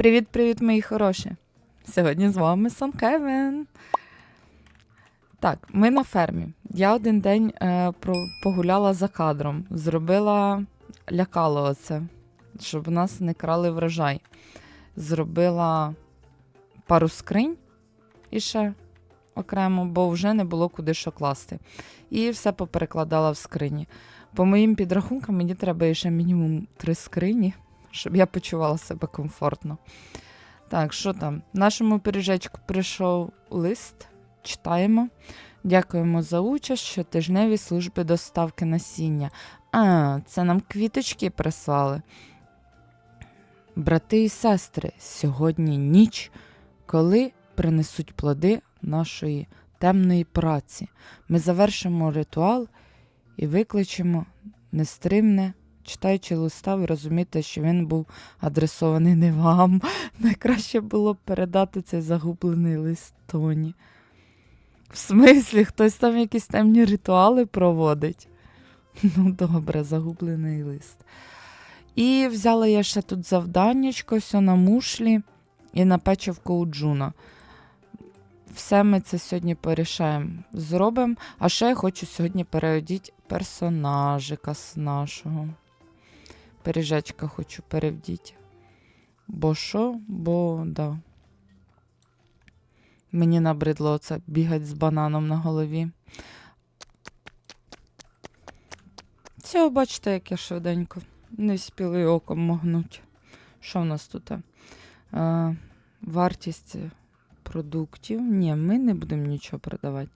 Привіт-привіт, мої хороші! Сьогодні з вами Сон Кевен. Так, ми на фермі. Я один день е, погуляла за кадром, зробила лякало оце, щоб нас не крали врожай. Зробила пару скринь і ще окремо, бо вже не було куди що класти. І все поперекладала в скрині. По моїм підрахункам, мені треба ще мінімум три скрині, щоб я почувала себе комфортно. Так, що там? Нашому пиріжечку прийшов лист. Читаємо. Дякуємо за участь в щотижневій службі доставки насіння. А, це нам квіточки прислали. Брати і сестри, сьогодні ніч, коли принесуть плоди нашої темної праці. Ми завершимо ритуал і викличемо нестримне, читаючи листа, ви розумієте, що він був адресований не вам. Найкраще було б передати цей загублений лист Тоні. В смислі, хтось там якісь темні ритуали проводить. Ну, добре, загублений лист. І взяла я ще тут завданнячко, все на мушлі і на печивку у Джуна. Все ми це сьогодні порішаємо, зробимо. А ще я хочу сьогодні переодіти персонажика з нашого. Пиріжечка хочу перевдіти. Бо що? Бо да. Мені набридло це бігати з бананом на голові. Цього бачите, як я швиденько. Не вспіли оком могнуть. Що в нас тут? А, вартість продуктів. Ні, ми не будемо нічого продавати.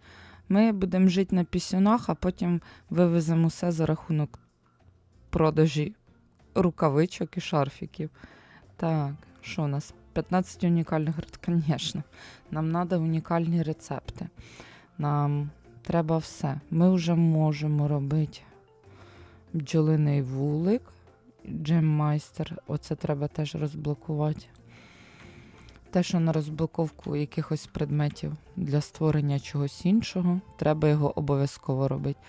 Ми будемо жити на пісюнах, а потім вивеземо все за рахунок продажі рукавичок і шарфіків. Так, що у нас? 15 унікальних рецептів, звісно. Нам треба унікальні рецепти. Нам треба все. Ми вже можемо робити бджолиний вулик, джеммайстер. Оце треба теж розблокувати. Те, що на розблоковку якихось предметів для створення чогось іншого, треба його обов'язково робити.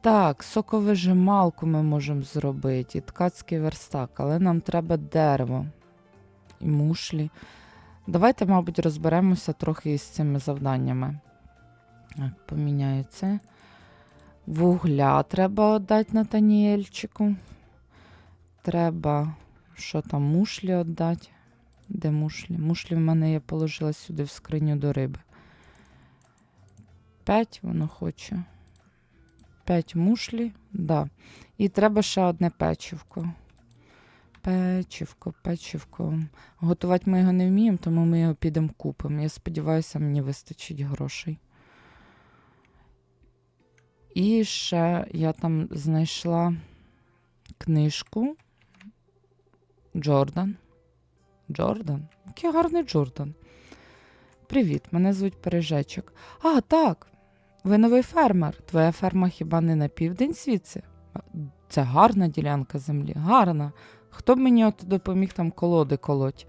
Так, соковижималку ми можемо зробити, і ткацький верстак, але нам треба дерево і мушлі. Давайте, мабуть, розберемося трохи із цими завданнями. Так, поміняю це. Вугля треба віддати Натаніельчику. Треба, що там, мушлі віддати. Де мушлі? Мушлі в мене я положила сюди в скриню до риби. П'ять воно хоче. П'ять мушлі, да. І треба ще одне печивко. Печивко, печивко. Готувати ми його не вміємо, тому ми його підемо купимо. Я сподіваюся, мені вистачить грошей. І ще я там знайшла книжку Джордан. Джордан? Який гарний Джордан. Привіт, мене звуть Пережечок. А, так. Ви новий фермер. Твоя ферма хіба не на південь світці? Це гарна ділянка землі, гарна. Хто б мені от допоміг там колоди колоть?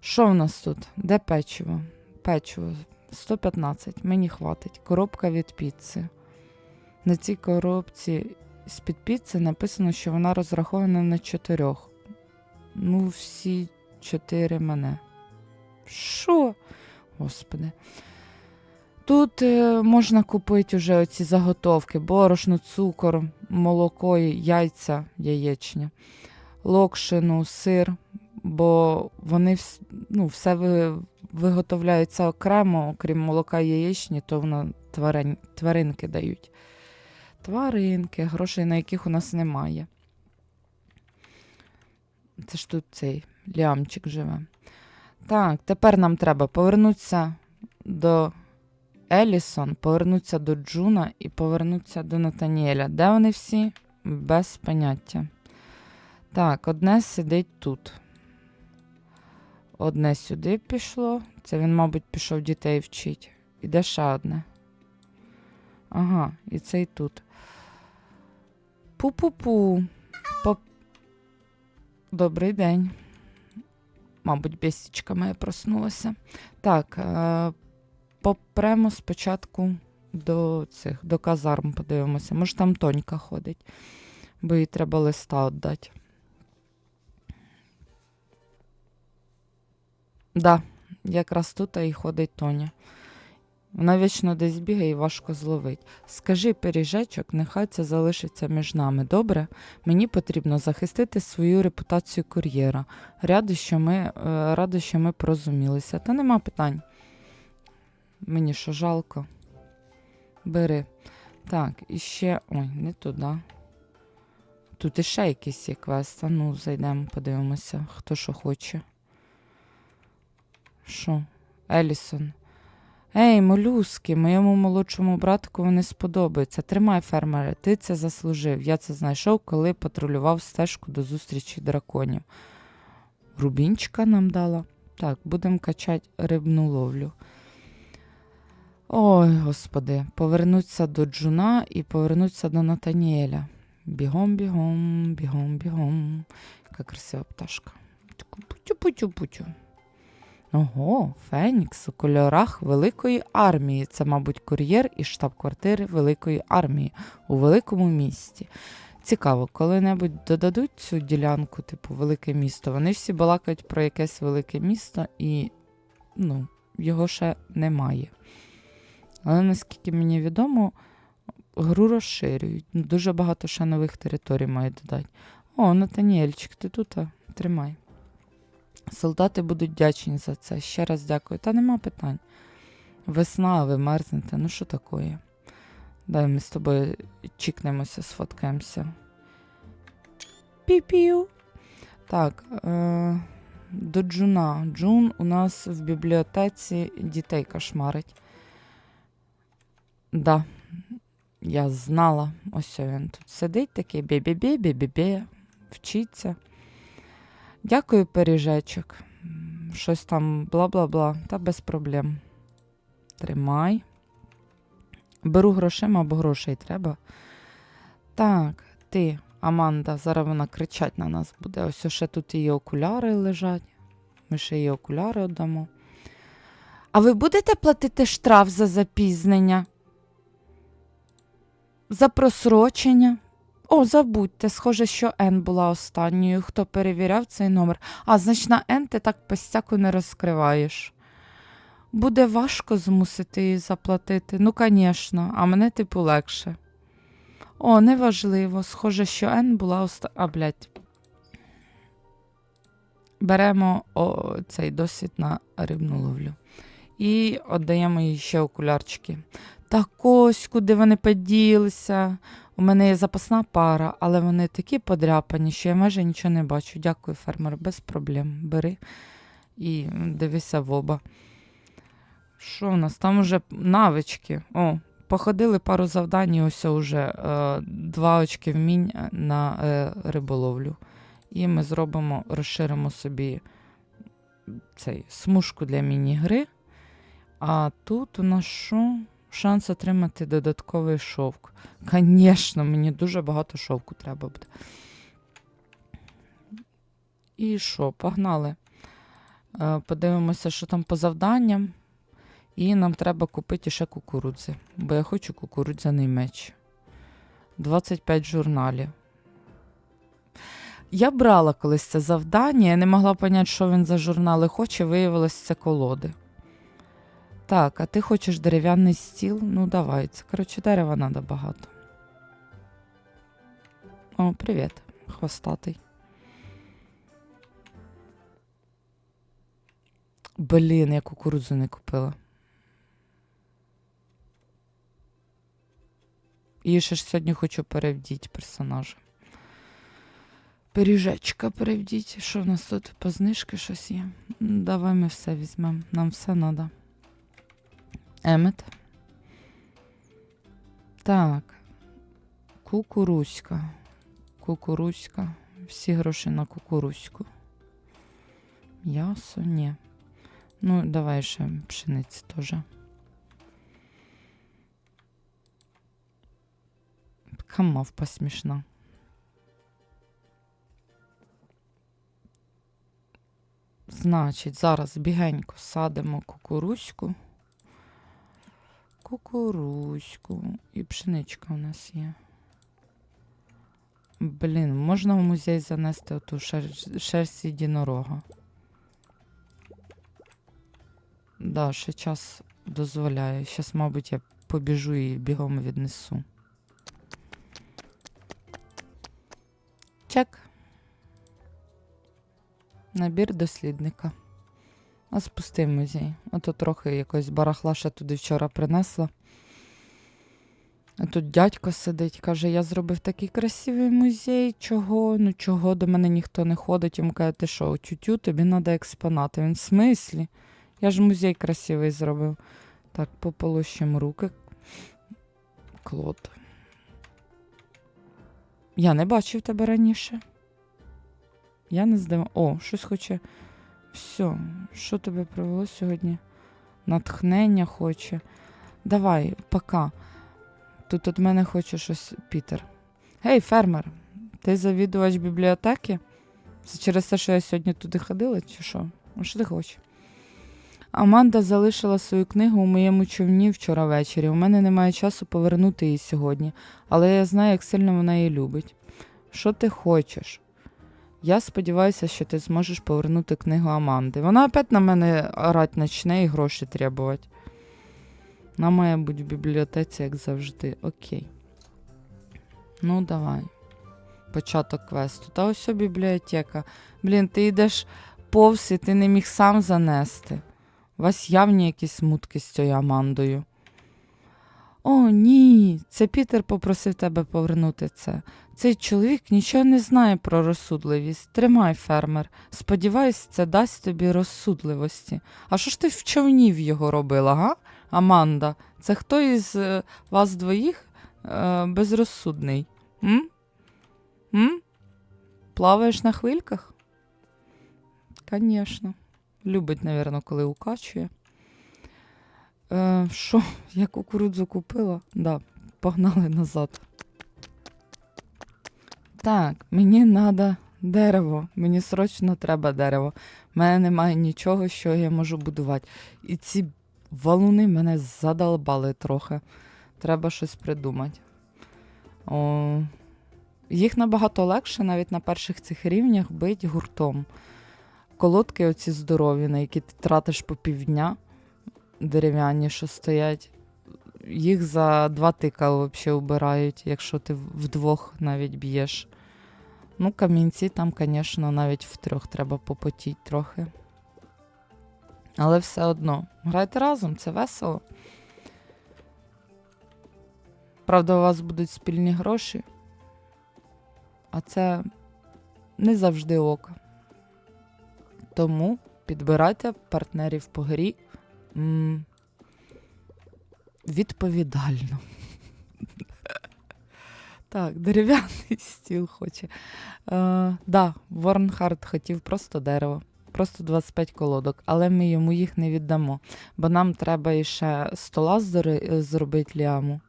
Що в нас тут? Де печиво? Печиво 115, мені хватить. Коробка від піци. На цій коробці з-під піци написано, що вона розрахована на чотирьох. Ну, всі чотири мене. Що? Господи. Тут е, можна купити вже оці заготовки: борошно, цукор, молоко, яйця, яєчня, локшину, сир, бо вони ну, все ви- виготовляються окремо, окрім молока і яєчні, то воно тварин, тваринки дають. Тваринки, грошей, на яких у нас немає. Це ж тут цей лямчик живе. Так, тепер нам треба повернутися до Елісон, повернутися до Джуна і повернутися до Натаніеля. Де вони всі? Без поняття. Так, одне сидить тут. Одне сюди пішло. Це він, мабуть, пішов дітей вчить. І де ще одне? Ага, і цей тут. Пу-пу-пу. Поп... Добрий день. Мабуть, бісічка моя проснулася. Так, е, попремо спочатку до цих, до казарм подивимося. Може, там тонька ходить, бо їй треба листа віддати. Да, якраз тут і ходить Тоня. Вона вічно десь бігає і важко зловить. Скажи, пиріжечок, нехай це залишиться між нами. Добре? Мені потрібно захистити свою репутацію кур'єра. Ради, що ми, е, радий, що ми порозумілися. Та нема питань. Мені що жалко. Бери. Так, і ще. Ой, не туди. Тут іще якийсь є квест. А ну, зайдемо, подивимося, хто що хоче. Що? Елісон. Ей, молюски, моєму молодшому братику вони сподобаються. Тримай, фермере, ти це заслужив. Я це знайшов, коли патрулював стежку до зустрічі драконів. Рубінчика нам дала. Так, будемо качати рибну ловлю. Ой, господи, повернуться до Джуна і повернуться до Натаніеля. Бігом, бігом, бігом, бігом. Яка красива пташка. Путю-путю-путю. Ого, Фенікс у кольорах Великої армії. Це, мабуть, кур'єр із штаб-квартири Великої армії у великому місті. Цікаво, коли-небудь додадуть цю ділянку, типу велике місто. Вони всі балакають про якесь велике місто, і ну, його ще немає. Але наскільки мені відомо, гру розширюють. Дуже багато ще нових територій мають додати. О, Натаніельчик, ти тут? А? Тримай. Солдати будуть вдячні за це. Ще раз дякую. Та нема питань. Весна, ви мерзнете. Ну що таке? Дай ми з тобою чікнемося, сфоткаємося. Пі-пів. Так, е- до Джуна. Джун у нас в бібліотеці дітей кошмарить. Да, я знала. Ось він тут сидить такий бі-бі-бі, бі-бі-бі, вчиться. Дякую, пиріжечок. Щось там бла-бла-бла, та без проблем. Тримай. Беру грошима, бо грошей треба. Так, ти, Аманда, зараз вона кричать на нас буде. Ось ще тут її окуляри лежать. Ми ще її окуляри віддамо. А ви будете платити штраф за запізнення? За просрочення? О, забудьте, схоже, що Н була останньою, хто перевіряв цей номер. А, значить, на Н ти так пастяку не розкриваєш. Буде важко змусити її заплатити. Ну, звісно, а мене типу легше. О, неважливо. Схоже, що Н була оста... А, блядь. Беремо о, цей досвід на рибну ловлю. І віддаємо їй ще окулярчики. Так ось, куди вони поділися. У мене є запасна пара, але вони такі подряпані, що я майже нічого не бачу. Дякую, фермер, без проблем. Бери і дивися в оба. Що в нас? Там уже навички. О, походили пару завдань, і ось уже е, два очки вмінь на е, риболовлю. І ми зробимо, розширимо собі цей смужку для міні-гри. А тут у нас що? Шанс отримати додатковий шовк. Звісно, мені дуже багато шовку треба буде. І що, погнали. Е, Подивимося, що там по завданням. І нам треба купити ще кукурудзи, бо я хочу кукурудзяний меч. 25 журналів. Я брала колись це завдання, я не могла поняти, що він за журнали хоче, виявилось, це колоди. Так, а ти хочеш дерев'яний стіл? Ну, давай. Це, коротше, дерева треба багато. О, привіт, хвостатий. Блін, я кукурудзу не купила. І ще ж сьогодні хочу перевдіти персонажа. Пиріжечка перевдіть. Що в нас тут по знижки щось є? Давай ми все візьмемо. Нам все треба. Емет. Так. Кукуруська. Кукуруська. Всі гроші на кукуруську. М'ясо, ні. Ну, давай ще пшениці теж. Така мавпа смішна. Значить, зараз бігенько садимо кукуруську. Кукуруську. І пшеничка у нас є. Блін, можна в музей занести оту шер... шерсть єдинорога. Да, ще час дозволяє. Щас, мабуть, я побіжу і бігом віднесу. Чек. Набір дослідника. А спустий музей. Ото трохи якось барахла ще туди вчора принесла. А тут дядько сидить, каже, я зробив такий красивий музей. Чого? Ну чого до мене ніхто не ходить. Йому каже, ти що, тютю, тобі треба експонати. Він в смислі? Я ж музей красивий зробив. Так, пополощимо руки. Клод. Я не бачив тебе раніше. Я не здав. О, щось хоче. Все, що тебе привело сьогодні? Натхнення хоче. Давай, пока. Тут від мене хоче щось Пітер. Гей, фермер, ти завідувач бібліотеки? Це через те, що я сьогодні туди ходила, чи що? А що ти хочеш? Аманда залишила свою книгу у моєму човні вчора ввечері. У мене немає часу повернути її сьогодні, але я знаю, як сильно вона її любить. Що ти хочеш? Я сподіваюся, що ти зможеш повернути книгу Аманди. Вона опять на мене орать почне і гроші требувати. Вона має бути в бібліотеці, як завжди. Окей. Ну, давай. Початок квесту. Та ось бібліотека. Блін, ти йдеш повз і ти не міг сам занести. У вас явні якісь мутки з цією Амандою. О, ні, це Пітер попросив тебе повернути це. Цей чоловік нічого не знає про розсудливість. Тримай, фермер. Сподіваюсь, це дасть тобі розсудливості. А що ж ти в човні в його робила, га? Аманда, це хто із е, вас двоїх е, безрозсудний? М? М? Плаваєш на хвильках? Звісно. Любить, напевно, коли укачує. Е, Що, я кукурудзу купила? Да, погнали назад. Так, мені треба дерево. Мені срочно треба дерево. У мене немає нічого, що я можу будувати. І ці валуни мене задолбали трохи. Треба щось придумати. О, їх набагато легше навіть на перших цих рівнях бить гуртом. Колодки оці здорові, на які ти тратиш по півдня, дерев'яні, що стоять. Їх за два тика взагалі вбирають, якщо ти вдвох навіть б'єш. Ну, камінці там, звісно, навіть в трьох треба попотіти трохи. Але все одно, грайте разом, це весело. Правда, у вас будуть спільні гроші, а це не завжди око. Тому підбирайте партнерів по грі м, відповідально. Так, дерев'яний стіл хоче. Е, да, Ворнхард хотів просто дерево, просто 25 колодок, але ми йому їх не віддамо, бо нам треба іще стола зробити ляму.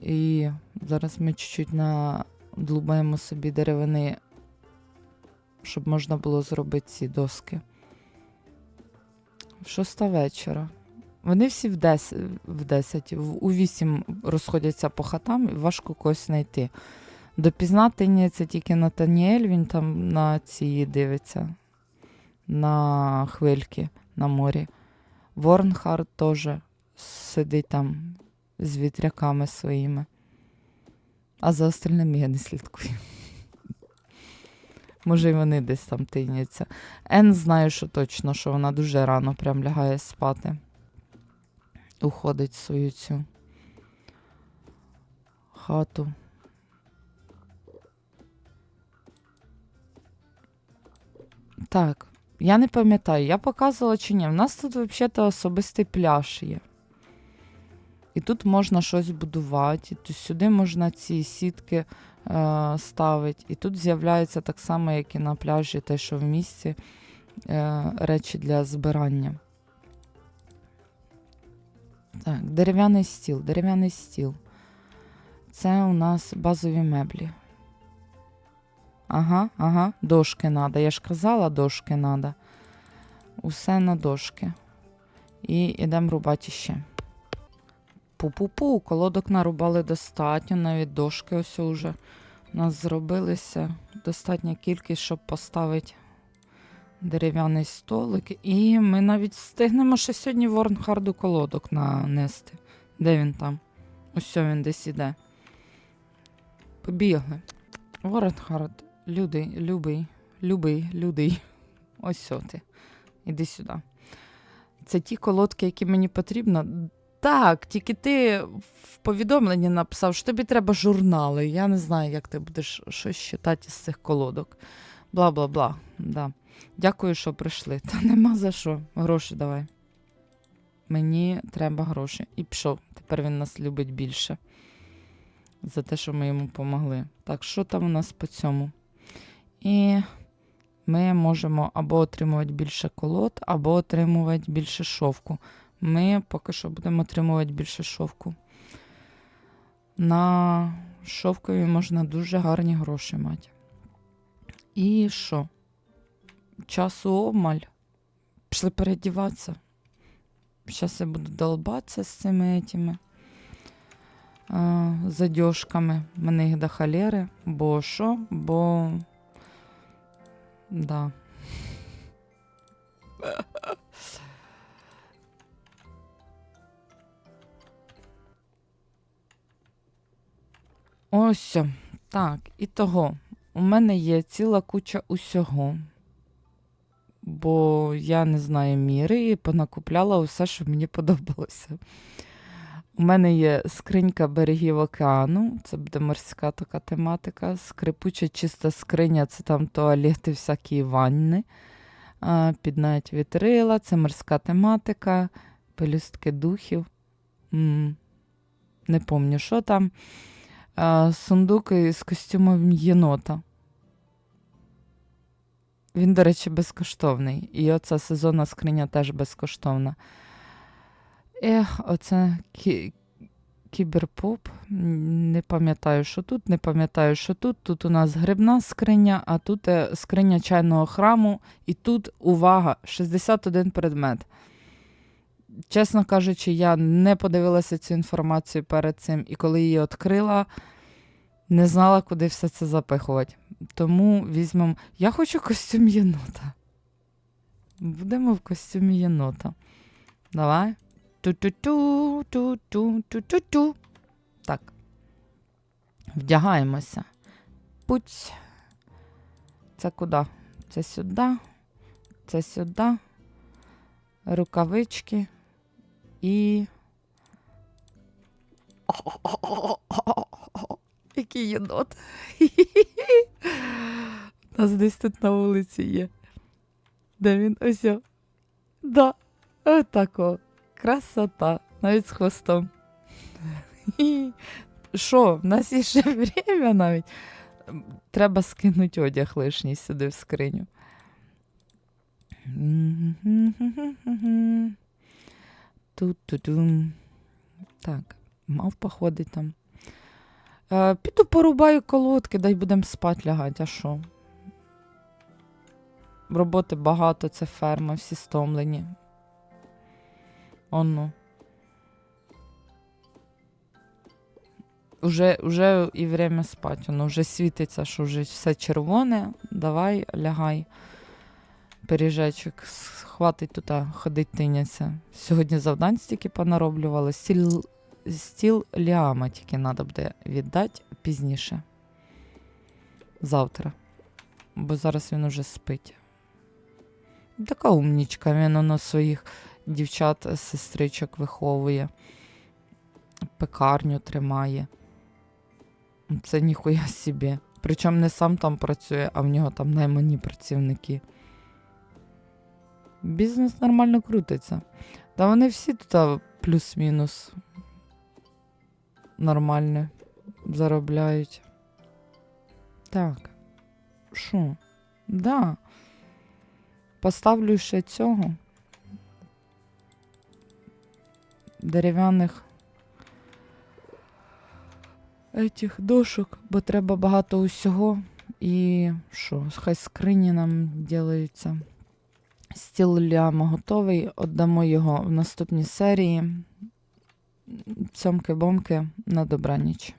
І зараз ми чуть-чуть надлубаємо собі деревини, щоб можна було зробити ці доски. В Шоста вечора. Вони всі в 10, в 10 у 8 розходяться по хатам, і важко когось знайти. Допізна тиняється тільки Натаніель, він там на ці дивиться, на хвильки на морі. Ворнхард теж сидить там з вітряками своїми. А за остальними я не слідкую. Може, і вони десь там тиняться. Ен знаю, що точно, що вона дуже рано прям лягає спати. Уходить в свою цю хату. Так, я не пам'ятаю, я показувала чи ні. У нас тут взагалі особистий пляж є. І тут можна щось будувати, і тут сюди можна ці сітки е, ставити. І тут з'являється так само, як і на пляжі, те, що в місті е, речі для збирання. Так, дерев'яний стіл, дерев'яний стіл. Це у нас базові меблі. Ага, ага, дошки треба. Я ж казала, дошки треба. Усе на дошки. І йдемо рубати ще. Пу-пу-пу, колодок нарубали достатньо, навіть дошки ось уже у нас зробилися. Достатня кількість, щоб поставити дерев'яний столик. І ми навіть встигнемо ще сьогодні Ворнхарду колодок нанести. Де він там? Ось він десь іде. Побігли. Ворнхард, люди, любий, любий, людий. Ось ти. Іди сюди. Це ті колодки, які мені потрібно. Так, тільки ти в повідомленні написав, що тобі треба журнали. Я не знаю, як ти будеш щось читати з цих колодок. Бла бла бла. Да. Дякую, що прийшли. Та нема за що. Гроші давай. Мені треба гроші. І пішов. Тепер він нас любить більше. За те, що ми йому допомогли. Так, що там у нас по цьому? І ми можемо або отримувати більше колод, або отримувати більше шовку. Ми поки що будемо отримувати більше шовку. На шовкові можна дуже гарні гроші мати. І що? Часу обмаль. Пішли переодіватися. Зараз я буду долбатися з цими етими задьошками. Мене їх до холєри. Бо що? Бо. Да. Ось. Так, і того. У мене є ціла куча усього. Бо я не знаю міри і понакупляла усе, що мені подобалося. У мене є скринька берегів океану, це буде морська така тематика. Скрипуча чиста скриня це там туалети, всякі ванни. А, Під навіть вітрила, це морська тематика, пелюстки духів. Не пам'ятаю, що там. Сундук з костюмом єнота. Він, до речі, безкоштовний. І оця сезонна скриня теж безкоштовна. Ех, оце кі... кіберпоп. Не пам'ятаю, що тут, не пам'ятаю, що тут. Тут у нас грибна скриня, а тут е, скриня чайного храму. І тут, увага, 61 предмет. Чесно кажучи, я не подивилася цю інформацію перед цим, і коли її відкрила, не знала, куди все це запихувати. Тому візьмемо. Я хочу костюм єнота. Будемо в костюмі єнота. Давай. Ту-ту-ту, ту-ту, ту-ту-ту. Так. Вдягаємося. Путь. Це куди? Це сюди. Це сюди. Рукавички. І. Який єнот. У нас десь тут на вулиці є. Де він? Ось. о. Да. Отако. Красота. Навіть з хвостом. Що, в нас є ще время навіть. Треба скинути одяг лишній сюди в скриню. Ту-ту-тум. Так, мавпа ходить там. Е, піду порубаю колодки, дай будемо спать лягати, а що? Роботи багато, це ферма, всі стомлені. Оно. Уже, уже і время спать, воно вже світиться, що вже все червоне. Давай, лягай. Пиріжечок, хватить тут а, ходить тиняться. Сьогодні завдань стільки понароблювали. Стіл, стіл ліама тільки треба буде віддати пізніше. Завтра. Бо зараз він уже спить. Така умнічка, він воно своїх дівчат, сестричок виховує, пекарню тримає. Це ніхуя собі. Причому не сам там працює, а в нього там наймані працівники. Бізнес нормально крутиться. Та вони всі тут плюс-мінус нормально заробляють. Так. Що? Да. Поставлю ще цього. Дерев'яних этих дошок, бо треба багато усього. І що, хай скрині нам ділаються. Стіл ляма готовий. Отдамо його в наступній серії. Цьомки-бомки на добраніч.